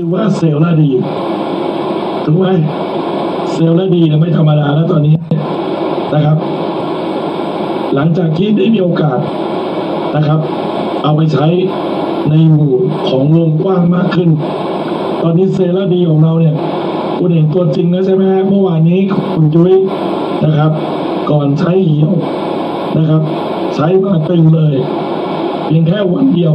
ชื่อว่าเซลล์ละดีถูกไหมเซลล์ละดีไม่ธรรมดาแล้วตอนนี้นะครับ หลังจากที่ได้มีโอกาสนะครับ เอาไปใช้ในหมู่ของวงกว้างมากขึ้น ตอนนี้เซลล์ละดีของเราเนี่ยคุณเห็นตัวจริงแล้วใช่ไหมเมื่อวานนี้คุณจุ้ยนะครับ ก่อนใช้เหี่ยวนะครับ ใช้มาตึงเลย เพียงแค่วันเดียว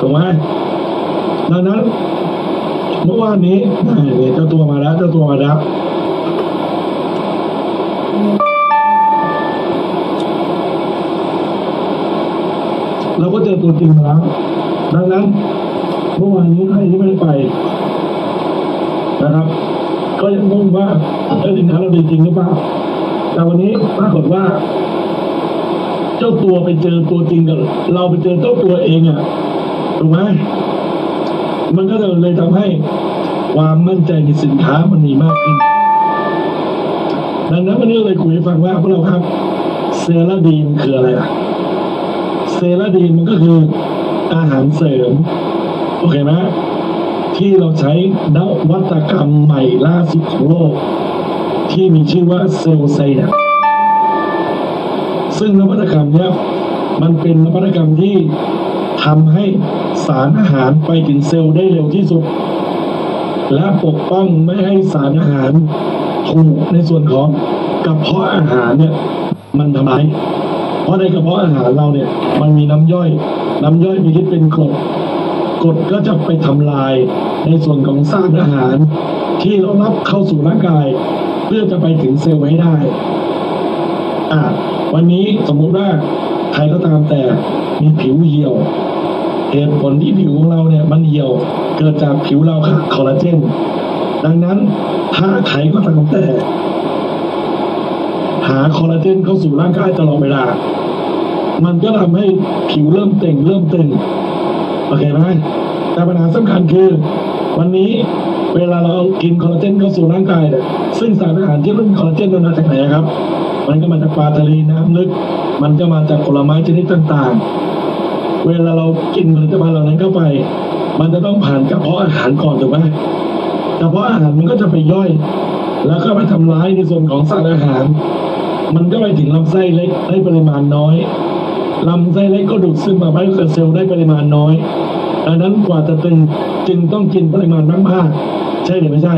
ถูกไหม ดังนั้นเมื่อวานนี้เจ้าตัวมาแล้วเจ้าตัวมาแล้วเราก็เจอตัวจริงมาแล้วดังนั้นเมื่อวานนี้ใครที่ไม่ได้ไปนะครับ ก็ยังงงว่าเออสินค้าเราดีจริงหรือเปล่าแต่วันนี้ปรากฏว่า เจ้าตัวไปเจอตัวจริงกับเราไปเจอเจ้าตัวเองอะถูกไหม มันก็เลยทำให้ความมั่นใจในสินค้ามันมีมากขึ้น ดังนั้นวันนี้เลยคุยให้ฟังว่าพวกเราครับ เซราดีนคืออะไรล่ะ เซราดีนมันก็คืออาหารเสริม โอเคไหมที่เราใช้นวัตกรรมใหม่ล่าสุดของโลก ที่มีชื่อว่าเซลล์ไซน์ซึ่งนวัตกรรมเนี้ยมันเป็นนวัตกรรมที่ ทำให้สารอาหารไปถึงเซลล์ได้เร็วที่สุด และปกป้องไม่ให้สารอาหารถูกในส่วนของกระเพาะอาหารเนี่ยมันทำร้ายเพราะในกระเพาะอาหารเราเนี่ยมันมีน้ำย่อย น้ำย่อยมีที่เป็นกรดกรดก็จะไปทำลายในส่วนของสารอาหาร ที่เรารับเข้าสู่ร่างกาย เพื่อจะไปถึงเซลล์ให้ได้อะวันนี้สมมุติว่า ใครก็ตามแต่มีผิวเหี่ยวเหตุผลที่ผิวของเราเนี่ยมันเหี่ยว เกิดจากผิวเราขาดคอลลาเจน ดังนั้นถ้าใครก็ตามแต่ หาคอลลาเจนเข้าสู่ร่างกายตลอดเวลา มันก็ทำให้ผิวเริ่มเต่งเริ่มตึงโอเคไหมแต่ปัญหาสำคัญคือ วันนี้เวลาเรากินคอลลาเจนเข้าสู่ร่างกายเนี่ยซึ่งสารอาหารที่เป็นคอลลาเจนมันมาจากไหนครับ มันก็มาจากปลาทะเลน้ำลึก มันก็มาจากผลไม้ชนิดต่างๆ เวลาเรากินผลิตภัณฑ์เหล่านั้นเข้าไป มันจะต้องผ่านกระเพาะอาหารก่อนถูกไหมกระเพาะอาหารมันก็จะไปย่อย แล้วก็ไปทำร้ายในส่วนของสารอาหาร มันก็ไปถึงลำไส้เล็กได้ปริมาณน้อยลำไส้เล็กก็ดูดซึมมาไปกับเซลล์ได้ปริมาณน้อยดังนั้นกว่าจะตึงจึงต้องกินปริมาณมากๆใช่หรือไม่ใช่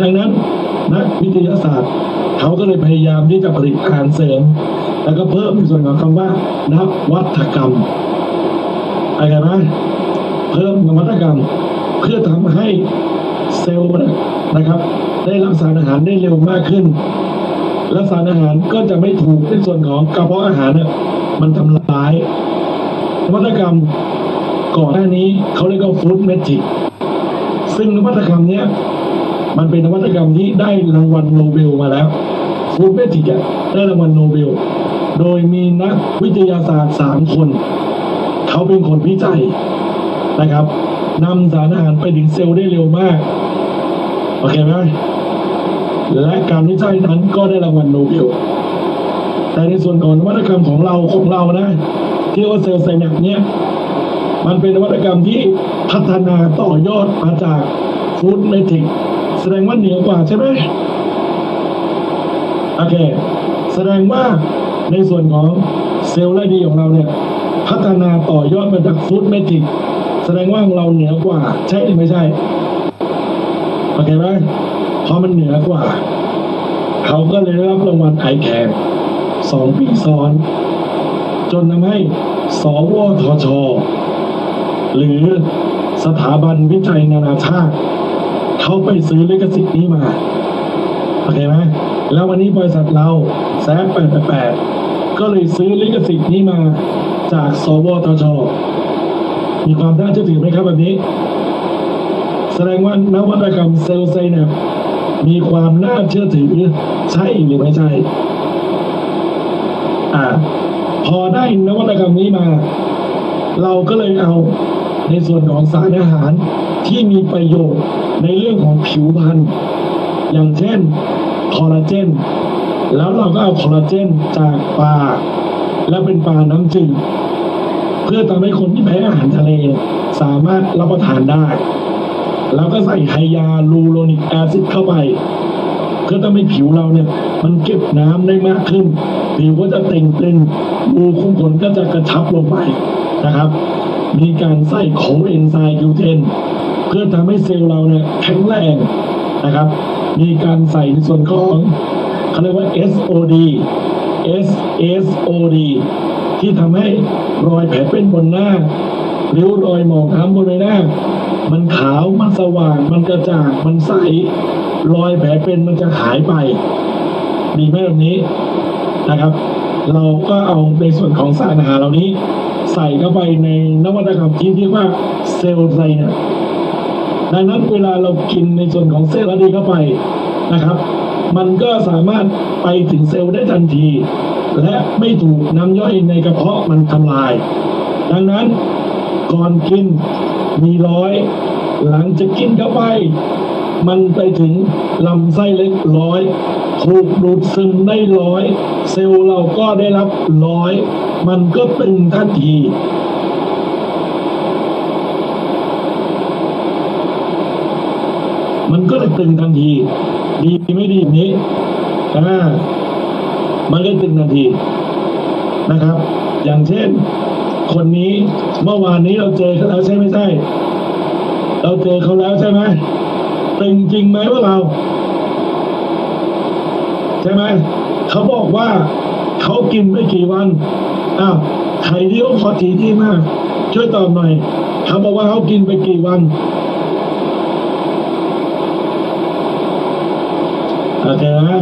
ดังนั้นนักวิทยาศาสตร์ เขาก็เลยพยายามที่จะผลิตอาหารเสริม แล้วก็เพิ่มในส่วนของคำว่านวัตกรรมอะไรกันไหมเพิ่มนวัตกรรม เพื่อทำให้เซลล์นะครับ ได้รับสารอาหารได้เร็วมากขึ้น และสารอาหารก็จะไม่ถูกในส่วนของกระเพาะอาหารเนี่ยมันทำร้ายนวัตกรรมก่อนหน้านี้เขาเรียกว่าฟู้ดเมจิกซึ่งนวัตกรรมเนี้ย มันเป็นนวัตกรรมที่ได้รางวัลโนเบลมาแล้วฟูเมจิกได้รางวัลโนเบล โดยมีนักวิทยาศาสตร์สามคน เขาเป็นคนวิจัยนะครับนำสารอาหารไปถึงเซลล์ได้เร็วมาก โอเคไหมและการวิจัยนั้นก็ได้รางวัลโนเบล แต่ในส่วนของนวัตกรรมของเราของเรานะที่ว่าเซลล์ไซนักเนี่ยมันเป็นนวัตกรรมที่พัฒนาต่อยอดมาจากฟู้ดเมจิก แสดงว่าเหนือกว่าใช่ไหมโอเค แสดงว่าในส่วนของเซลล์และดีของเราเนี่ย พัฒนาต่อยอดมาจากฟู้ดเมจิกแสดงว่าของเราเหนือกว่า ใช่หรือไม่ใช่โอเคไหมเพราะมันเหนือกว่า เขาก็เลยได้รับรางวัลไอแคร์สองปีซ้อน จนทำให้สวทช หรือสถาบันวิจัยนานาชาติ เขาไปซื้อลิขสิทธิ์นี้มาโอเคไหมแล้ววันนี้บริษัทเราแซฟ888ก็เลยซื้อลิขสิทธิ์นี้มาจากสวทช มีความน่าเชื่อถือไหมครับแบบนี้ แสดงว่านวัตกรรมเซลล์ไซแนปมีความน่าเชื่อถือใช่หรือไม่ใช่อ่าพอได้นวัตกรรมนี้มา เราก็เลยเอาในส่วนของสารอาหารที่มีประโยชน์ ในเรื่องของผิวพรรณอย่างเช่นคอลลาเจน แล้วเราก็เอาคอลลาเจนจากปลาและเป็นปลาน้ำจืดเพื่อทำให้คนที่แพ้อาหารทะเล สามารถรับประทานได้ แล้วก็ใส่ไฮยาลูโรนิกแอซิดเข้าไปเพื่อทำให้ผิวเราเนี่ย มันเก็บน้ำได้มากขึ้น ผิวก็จะเต่งตึงรูขุมขนก็จะกระชับลงไปนะครับ มีการใส่โคเอนไซม์คิวเทน พื่อทำให้เซลล์เราเนี่ยแข็งแรงนะครับ มีการใส่ในส่วนของเขาเรียกว่า SOD SSOD ที่ทำให้รอยแผลเป็นบนหน้าริ้วรอยหมองคล้ำบนใบหน้า มันขาวมันสว่าง มันกระจ่างมันใสรอยแผลเป็นมันจะหายไป ดีไหมแบบนี้นะครับ เราก็เอาในส่วนของสารอาหารเหล่านี้ ใส่เข้าไปในนวัตกรรมที่เรียกว่าเซลล์ไซเนี่ย ดังนั้นเวลาเรากินในส่วนของเซลล์ดีเข้าไปนะครับ มันก็สามารถไปถึงเซลล์ได้ทันที และไม่ถูกน้ำย่อยในกระเพาะมันทำลาย ดังนั้นก่อนกินมีร้อย หลังจะกินเข้าไป มันไปถึงลำไส้เล็กร้อยถูกดูดซึมได้ร้อย เซลล์เราก็ได้รับร้อย มันก็ตึงทันที มันก็เลย ตึงทันที ดีไม่ดีนี้อ่ามันก็ตึงทันทีนะครับ อย่างเช่น คนนี้เมื่อวานนี้เราเจอเขาแล้วใช่ไม่ใช่ เราเจอเขาแล้วใช่ไหมตึงจริงไหมว่าเราใช่ไหมเขาบอกว่าเขากินไม่กี่วันอ้าวใครที่เขาขอทีที่มาก ช่วยตอบหน่อยเขาบอกว่าเขากินไปกี่วัน โอเคนะ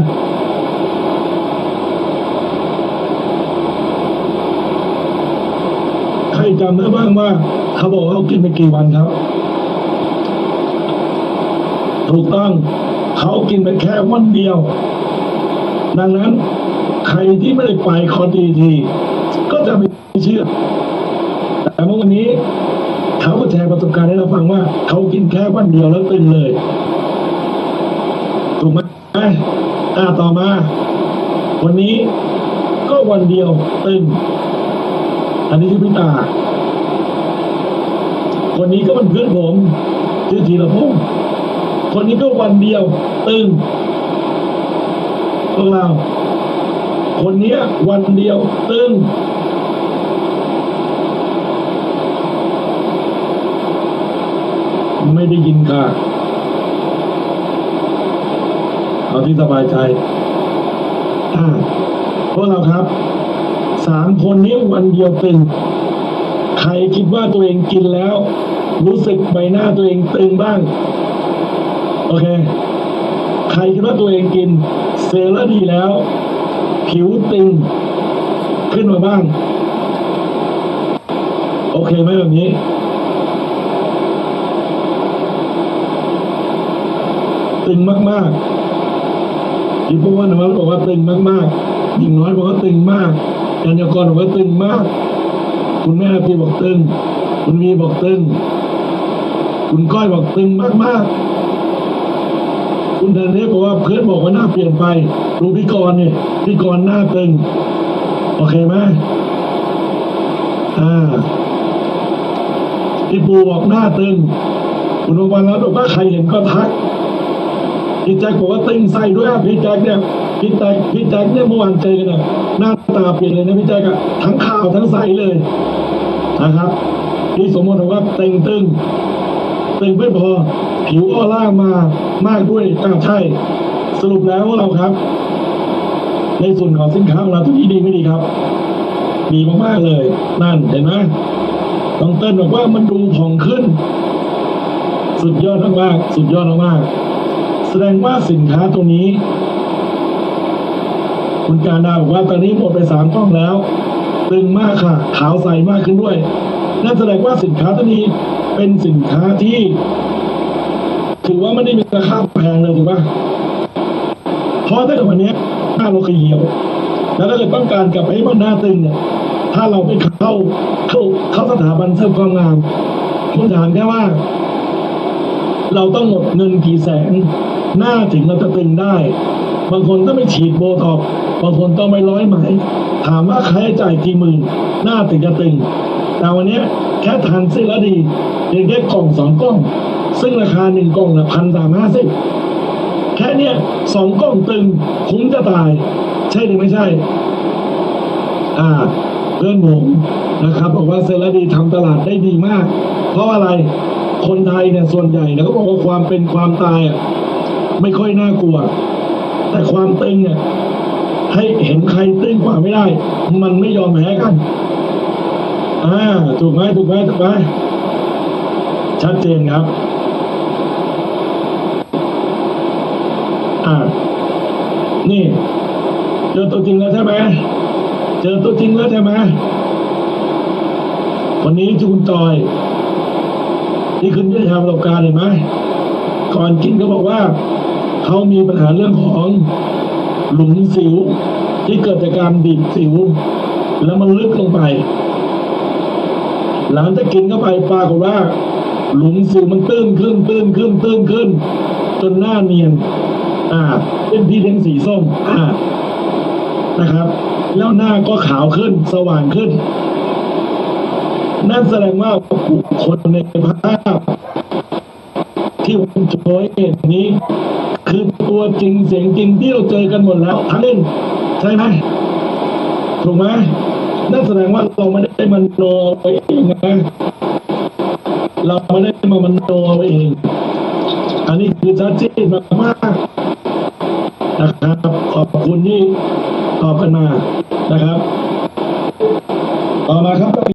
ใครจำได้บ้างว่า เขาบอกว่าเขากินไปกี่วันครับ ถูกต้อง เขากินไปแค่วันเดียว ดังนั้น ใครที่ไม่ได้ไปคอนดีทีก็จะไม่เชื่อ แต่เมื่อวันนี้เขาก็แชร์ประสบการณ์ให้เราฟังว่า เขากินแค่วันเดียวแล้วตึงเลยถูกไหม อ่าต่อมา วันนี้ก็วันเดียวตึงอันนี้คือพิตาคนนี้ก็เป็นเพื่อนผมชื่อธีรพงศ์คนนี้ก็วันเดียวตึงพวกเราคนนี้วันเดียวตึงไม่ได้ยินค่ะ เอา ที่สบายใจอ่าพวกเราครับสามคนนี้วันเดียวตึงใครคิดว่าตัวเองกินแล้ว รู้สึกใบหน้าตัวเองตึงบ้าง โอเค ใครคิดว่าตัวเองกิน เซลล์ดีแล้ว ผิวตึง ขึ้นมาบ้าง โอเคไหมแบบนี้ตึงมาก ๆ ที่พูดว่าหนูบอกว่าตึงมากๆหญิงน้อยบอกว่าตึงมากกัญญากรบอกว่าตึงมาก คุณแม่พี่บอกตึง คุณวีบอกตึง คุณก้อยบอกตึงมากๆ คุณธนเทพบอกว่าเพื่อนบอกว่าหน้าเปลี่ยนไปดูพี่กรณ์เนี่ยพี่กรณ์หน้าตึง โอเคไหมอ่าพี่ปูบอกหน้าตึง คุณวันแล้วบอกว่าใครเห็นก็ทัก พี่แจ็คบอกว่าตึงใส่ด้วยพี่แจ็คเนี่ยพี่แจ็คพี่แจ็คเนี่ยเมื่อวานเจอกันอะหน้าตาเปลี่ยนเลยนะพี่แจ็คอะทั้งขาวทั้งใสเลยนะครับพี่สมมติบอกว่าเต็งตึงตึงไม่พอผิวออร่ามามากด้วยอ่าใช่ สรุปแล้วว่าเราครับ ในส่วนของสินค้าของเราตัวนี้ดีไม่ดีครับดีมากๆเลย นั่นเห็นไหมต้องเต้นบอกว่ามันดูผ่องขึ้น สุดยอดมากๆสุดยอดมากๆ แสดงว่าสินค้าตัวนี้ คุณการดาบอกว่าตอนนี้หมดไปสามกล้องแล้วตึงมากค่ะ ขาวใสมากขึ้นด้วยนั่นแสดงว่าสินค้าตัวนี้เป็นสินค้าที่ ถือว่าไม่ได้มีราคาแพงเลยถูกปะเพราะถ้าเกิดวันนี้หน้าเราเขียว แล้วถ้าเกิดต้องการกลับให้มันหน้าตึงเนี่ยถ้าเราไปเข้าเข้าเข้าสถาบันเสริมความงามคุณถามแค่ว่า เราต้องหมดเงินกี่แสน หน้าถึงเราจะตึงได้ บางคนต้องไปฉีดโบท็อกบางคนต้องไปร้อยไหม ถามว่าใช้จ่ายกี่หมื่นหน้าถึงจะตึง แต่วันนี้แค่ทานเส้นแล้วดีพียงแค่กล่องสองกล่อง ซึ่งราคาหนึ่งกล่องละพันสามห้าสิบแค่เนี้ยสองกล่องตึงคุ้มจะตาย ใช่หรือไม่ใช่ อ่าเพื่อนผมนะครับบอกว่าเซราดีทำตลาดได้ดีมาก เพราะอะไรคนไทยเนี่ยส่วนใหญ่เนี่ยก็บอกว่าความเป็นความตายอะ ไม่ค่อยน่ากลัว แต่ความตึงเนี่ยให้เห็นใครตึงกว่าไม่ได้ มันไม่ยอมแพ้กันอ่าถูกไหมถูกไหมถูกไหมชัดเจนครับอ่านี่ เจอตัวจริงแล้วใช่ไหมเจอตัวจริงแล้วใช่ไหมวันนี้ที่คุณจอย ที่คุณได้ทำประสบการณ์เห็นไหมก่อนกินก็บอกว่า เขามีปัญหาเรื่องของหลุมสิว ที่เกิดจากการบีบสิว แล้วมันลึกลงไป หลังจากกินเข้าไปปรากฏว่า หลุมสิวมันตื้นขึ้นตื้นขึ้นตื้นขึ้น จนหน้าเนียนอ่าเป็นพี่เลี้ยงสีส้มอ่านะครับ แล้วหน้าก็ขาวขึ้นสว่างขึ้น นั่นแสดงว่าบุคคลในภาพที่ผมโชว์ให้เห็นนี้ คือตัวจริงเสียงจริงที่เราเจอกันหมดแล้วทั้งเล่นใช่ไหมถูกไหมนั่นแสดงว่าเราไม่ได้มันโนไปเองนะเราไม่ได้มามันโนไปเอง อันนี้คือชัดเจนมากๆนะครับขอบคุณที่ตอบกันมานะครับ ต่อมาครับ